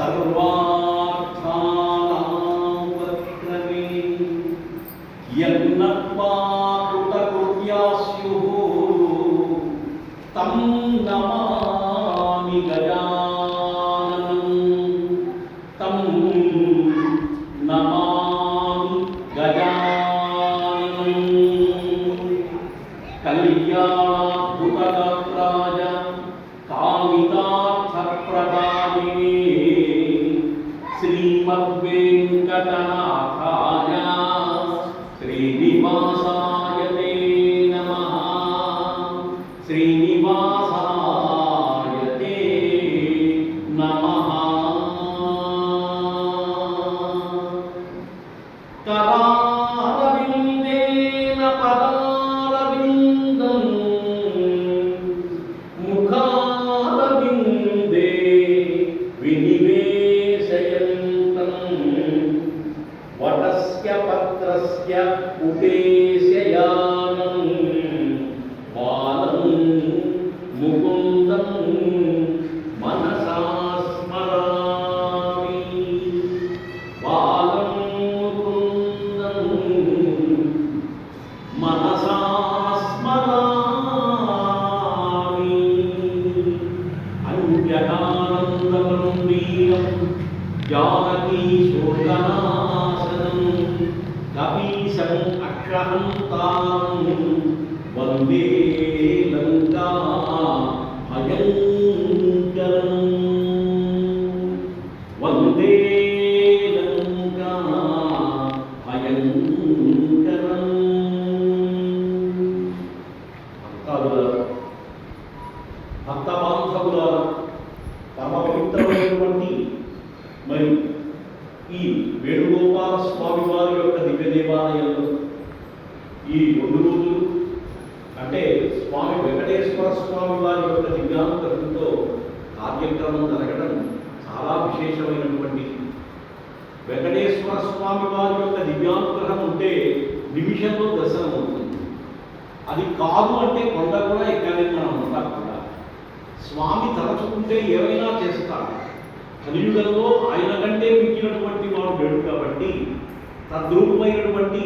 सर्वार्थानां वक्रमे यन्नपाकृतकृत्यास्युः तं नमामि गजाननं भावितार्थप्रदायिने श्रीमद्वेङ्कटनाथाय श्रीनिवासाय ते नमः। सर्वस्य उपेशयामं बालं मुकुन्दं मनसा स्मरामि बालं मुकुन्दं मनसा स्मरामि अञ्जनानन्दमन्दिरं जानकी शोकनाशनम् கபீசம் அக்ஷரம் தாம் வந்தே லங்கு ఈ రెండు రోజులు అంటే స్వామి వెంకటేశ్వర స్వామి వారి యొక్క దివ్యాంతరంతో కార్యక్రమం జరగడం చాలా విశేషమైనటువంటి వెంకటేశ్వర స్వామి వారి యొక్క దివ్యానుగ్రహం ఉంటే నిమిషంలో దర్శనం అవుతుంది. అది కాదు అంటే కొండ కూడా ఎక్కలేదు మనం అంతా కూడా స్వామి తలచుకుంటే ఏమైనా చేస్తాడు. కలియుగంలో ఆయన కంటే మిగిలినటువంటి వాడు లేడు కాబట్టి తద్రూపమైనటువంటి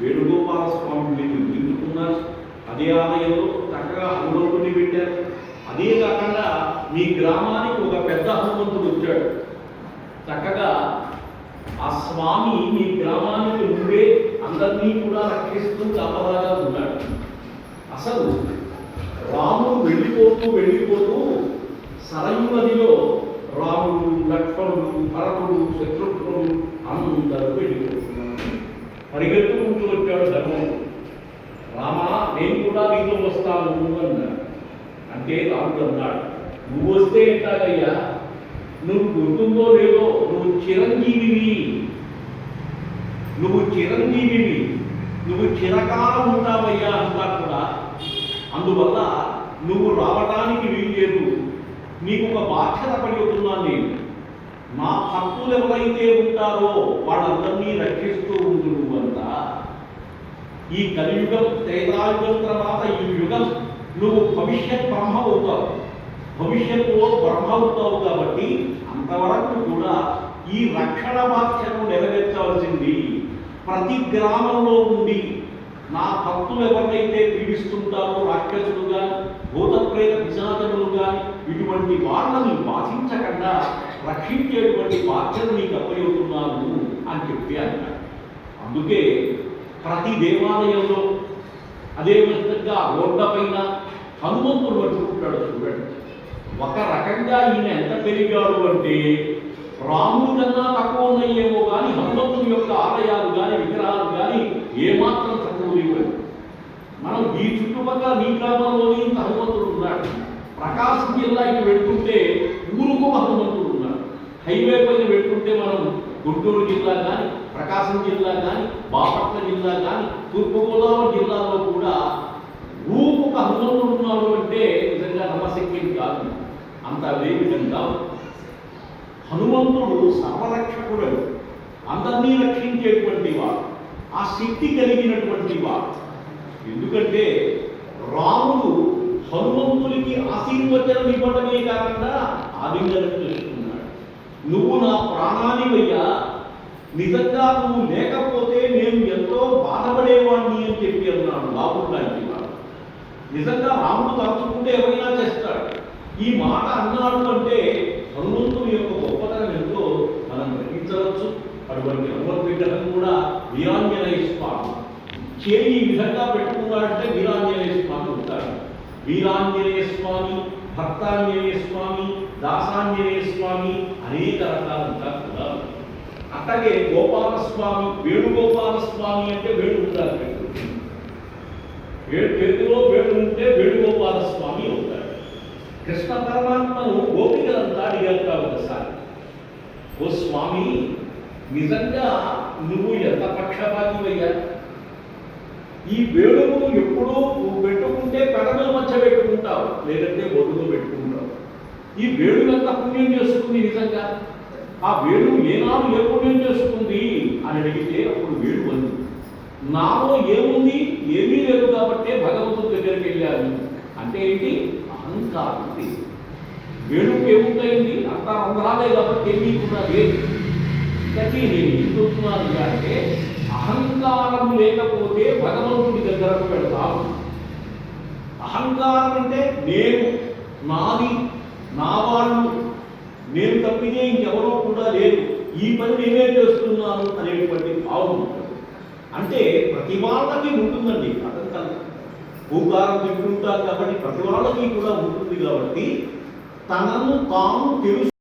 వేణుగోపాల స్వామి మీరు నిలుపుకున్నారు అదే ఆలయంలో చక్కగా హనుమంతుడిని పెట్టారు. అదే కాకుండా మీ గ్రామానికి ఒక పెద్ద హనుమంతుడు వచ్చాడు. చక్కగా ఆ స్వామి మీ గ్రామానికి నువ్వే అందరినీ కూడా రక్షిస్తూ కాపలాగా ఉన్నాడు. అసలు రాముడు వెళ్ళిపోతూ వెళ్ళిపోతూ సరయు నదిలో రాముడు లక్ష్మణుడు భరతుడు నీతో నువ్వు అన్నాడు అంటే రాముడు అన్నాడు నువ్వు వస్తే ఎట్లాగయ్యా? నువ్వు గుర్తుందో లేదో నువ్వు చిరంజీవివి. నువ్వు చిరంజీవివి. నువ్వు చిరకాలం ఉంటావయ్యా అంతా కూడా. అందువల్ల నువ్వు రావడానికి వీల్లేదు. నీకు ఒక బాధ్యత పడి ఉంటున్నాను నేను. నా భక్తులు ఎవరైతే ఉంటారో వాళ్ళందరినీ రక్షిస్తూ ఉండు. ఈ కలియుగం త్రేతాయుగం తర్వాత ఈ యుగం నువ్వు భవిష్యత్ బ్రహ్మ అవుతావు భవిష్యత్తులో బ్రహ్మ అవుతావు కాబట్టి అంతవరకు కూడా ఈ రక్షణ బాధ్యతను నెరవేర్చవలసింది. ప్రతి గ్రామంలో ఉండి నా భక్తులు ఎవరినైతే పీడిస్తుంటారో రాక్షసులుగా భూతప్రేత పిశాచములు కానీ ఇటువంటి వాళ్ళని బాధించకుండా రక్షించేటువంటి బాధ్యత నీకు అప్పయ్యుతున్నాను అని చెప్పి అన్నాడు అందుకే ప్రతి దేవాలయంలో అదే విధంగా రోడ్ల పైన హనుమంతుడు పట్టుకుంటాడు చూడండి. ఒక రకంగా ఈయన ఎంత పెరిగాడు అంటే రాముడు కన్నా తక్కువ ఉన్నాయేమో కానీ హనుమంతుడి యొక్క ఆలయాలు కానీ విగ్రహాలు కానీ ఏమాత్రం తక్కువ లేవు. మనం ఈ చుట్టుపక్కల నీ గ్రామంలోని ఇంత హనుమంతుడు ఉన్నాడు. ప్రకాశం జిల్లాకి వెళ్తుంటే ఊరుకు హనుమంతుడు ఉన్నాడు. హైవే పైన వెళ్తుంటే మనం గుంటూరు జిల్లా కానీ ప్రకాశం జిల్లా కానీ బాపట్ల జిల్లా కానీ తూర్పుగోదావరి జిల్లాలో కూడా రూపుకు హనుమంతుడు ఉన్నారు అంటే నిజంగా నమ్మశక్యం కాదు. అంత అదే విధంగా హనుమంతుడు సర్వరక్షకుడు అందరినీ రక్షించేటువంటి వాడు. ఆ శక్తి కలిగినటువంటి వాడు. ఎందుకంటే రాముడు హనుమంతునికి ఆశీర్వచనం ఇవ్వడమే కాకుండా ఆలింగనం చేసుకున్నాడు నువ్వు నా ప్రాణానివయ్యా నిజంగా నువ్వు లేకపోతే నేను ఎంతో బాధపడేవాడిని అని చెప్పి అన్నాడు రాముడు లాంటి నిజంగా రాముడు తలుచుకుంటే ఎవరైనా చేస్తాడు ఈ మాట అన్నాడు అంటే హనుమంతుని యొక్క గొప్పతనం ఎంతో మనం గ్రహించవచ్చు. అటువంటి హనుమత్ విగ్రహం కూడా వీరాంజనేయ స్వామి. చేయి ఈ విధంగా పెట్టుకున్నాడంటే వీరాంజనేయ స్వామి ఉంటాడు. వీరాంజనేయ స్వామి భక్తాంజనేయ స్వామి దాసాంజనేయ స్వామి అనేక రకాలు ఉంటారు. అట్లాగే గోపాలస్వామి వేణుగోపాల స్వామి అంటే వేణు ఉంటారు పెట్టు వేడు చేతిలో ఉంటే వేణుగోపాల స్వామి అవుతాడు కృష్ణ పరమాత్మను గోపికలంతా అడిగారు ఒకసారి. ఓ స్వామి నిజంగా నువ్వు ఎంత పక్షపాతివయ్యా? ఈ వేడును ఎప్పుడూ నువ్వు పెట్టుకుంటే పెడమల మధ్య పెట్టుకుంటావు లేదంటే ఒడ్డులో పెట్టుకుంటావు. ఈ వేణువు ఎంత పుణ్యం చేస్తుంది నిజంగా? ఆ వేడు ఏనాడు లేకుండా పుణ్యం చేస్తుంది? అని అడిగితే అప్పుడు వేడు అంది. నాలో ఏముంది? ఏమీ లేదు కాబట్టే భగవంతుడి దగ్గరికి వెళ్ళాను. అంటే ఏంటి? అహంకారం ఉంది. వేడుకు ఏముందైంది అంతా రంధ్రాలే కాబట్టి ఏమీ కూడా లేదు. కానీ నేను ఏం చెప్తున్నాను అంటే అహంకారం లేకపోతే భగవంతుడి దగ్గరకు పెడతాను అహంకారం అంటే నేను నాది నా వాళ్ళు నేను తప్పితే ఇంకెవరో కూడా లేదు ఈ పని నేనే చేస్తున్నాను అనేటువంటి భావం ఉంటుంది. అంటే ప్రతి వాళ్ళకి ఉంటుందండి అదంతా. భూకారం తింటుంటారు కాబట్టి ప్రతి వాళ్ళకి కూడా ఉంటుంది కాబట్టి తనను తాను తెలుసు